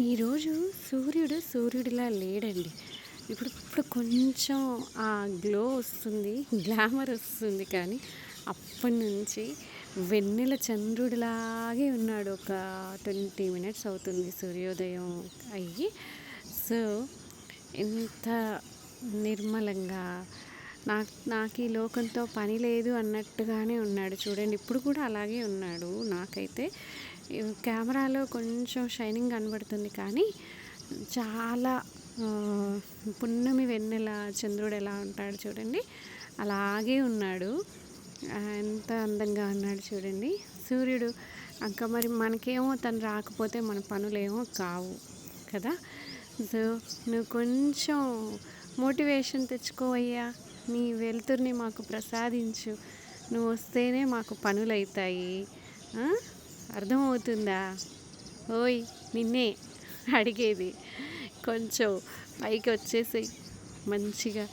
ఈరోజు సూర్యుడు సూర్యుడిలా లేడండి. ఇప్పుడు ఇప్పుడు కొంచెం ఆ గ్లో వస్తుంది గ్లామర్ వస్తుంది కానీ అప్పటి నుంచి వెన్నెల చంద్రుడిలాగే ఉన్నాడు. ఒక ట్వంటీ మినిట్స్ అవుతుంది సూర్యోదయం అయ్యి. సో ఎంత నిర్మలంగా నాకు నాకు ఈ లోకంతో పని లేదు అన్నట్టుగానే ఉన్నాడు. చూడండి ఇప్పుడు కూడా అలాగే ఉన్నాడు. నాకైతే కెమెరాలో కొంచెం షైనింగ్ కనబడుతుంది కానీ చాలా పున్నమి వెన్నెల చంద్రుడు ఎలా ఉంటాడు చూడండి. అలాగే ఉన్నాడు. ఎంత అందంగా ఉన్నాడు చూడండి. సూర్యుడు ఇంకా మరి మనకేమో తను రాకపోతే మన పనులేమో కావు కదా. సో నువ్వు కొంచెం మోటివేషన్ తెచ్చుకోవయ్యా. నీ వెలుతురిని మాకు ప్రసాదించు. నువ్వు వస్తేనే మాకు పనులైతాయి. అర్థమవుతుందా? ఓయ్ నిన్నే అడిగేది. కొంచెం పైకి వచ్చేసి మంచిగా.